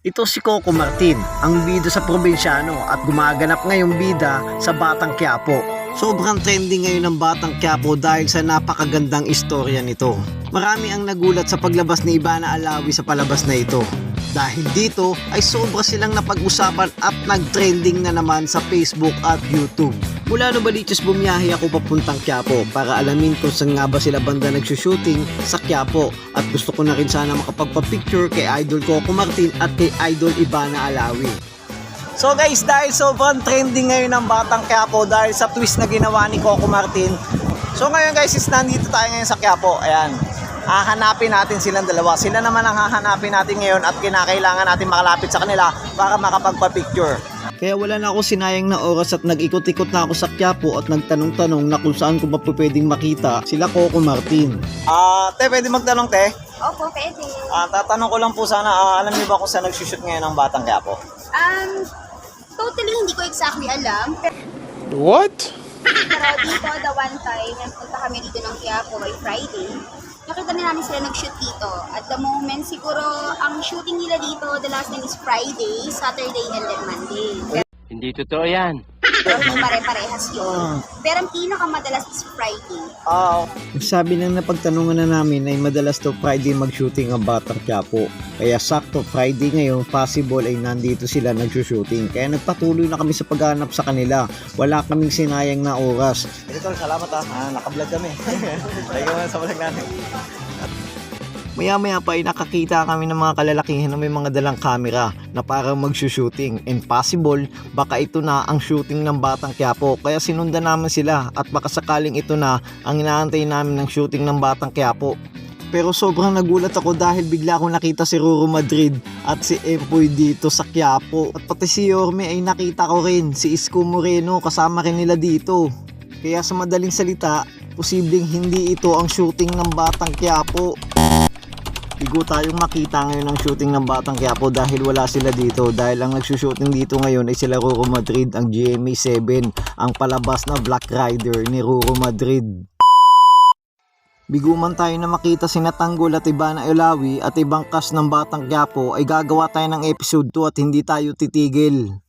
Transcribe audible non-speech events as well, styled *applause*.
Ito si Coco Martin, ang bida sa probinsyano at gumaganap ngayong bida sa Batang Quiapo. Sobrang trending ngayon ng Batang Quiapo dahil sa napakagandang istorya nito. Marami ang nagulat sa paglabas ni Ivana Alawi sa palabas na ito. Dahil dito ay sobra silang napag-usapan at nag-trending na naman sa Facebook at YouTube. Mula Novaliches bumiyahe ako papuntang Quiapo para alamin kung saan nga ba sila banda nagsushooting sa Quiapo at gusto ko na rin sana makapagpa-picture kay Idol Coco Martin at kay Idol Ivana Alawi. So guys, dahil sobrang trending ngayon ng Batang Quiapo dahil sa twist na ginawa ni Coco Martin. So ngayon guys, is nandito tayo ngayon sa Quiapo. Ayan. Hahanapin natin silang dalawa. Sila naman ang hahanapin natin ngayon at kinakailangan natin makalapit sa kanila para makapagpa-picture. Kaya wala na ako sinayang na oras at nag-ikot-ikot na ako sa Quiapo at nagtanong-tanong na kung saan ko pa po pwedeng makita sila Coco Martin. Ah, te, pwede magtanong te? Opo, pwede. Ah, tatanong ko lang po sana, ah, alam niyo ba kung saan nagsushoot ngayon ang Batang Quiapo? Um, totally hindi ko exactly alam. Pero What? dito, the one time, nagpunta kami dito ng Quiapo by Friday. Nakita na namin sila nag-shoot dito. At the moment, siguro, ang shooting nila dito, the last time is Friday, Saturday, and then Monday. Hindi totoo yan. Pero hindi pare-parehas yun. Pero ang pinakamadalas is Friday. Ah, Sabi ng napagtanungan na namin ay madalas to Friday mag-shooting ang Batang Quiapo. Kaya sakto Friday ngayon, possible ay nandito sila nag-shooting. Kaya nagpatuloy na kami sa paghanap sa kanila. Wala kaming sinayang na oras. Ito, salamat ah. ah nakablog kami. *laughs* Thank you sa vlog natin. Maya maya pa ay nakakita kami ng mga kalalakihan na may mga dalang camera na parang magsushooting and possible baka ito na ang shooting ng Batang Quiapo kaya sinundan namin sila at baka sakaling ito na ang inaantay namin ng shooting ng Batang Quiapo. Pero sobrang nagulat ako dahil bigla akong nakita si Ruro Madrid at si Empoy dito sa Quiapo. At pati si Yorme ay nakita ko rin, si Isko Moreno kasama rin nila dito. Kaya sa madaling salita, posibleng hindi ito ang shooting ng Batang Quiapo. Bigo tayong makita ngayon ang shooting ng Batang Quiapo dahil wala sila dito dahil ang nagsushooting dito ngayon ay sila Ruro Madrid ang GMA7 ang palabas na Black Rider ni Ruro Madrid. Bigo man tayo na makita si Natanggol at Ivana Elawi at ibang cast ng Batang Quiapo ay gagawa tayo ng episode 2 at hindi tayo titigil.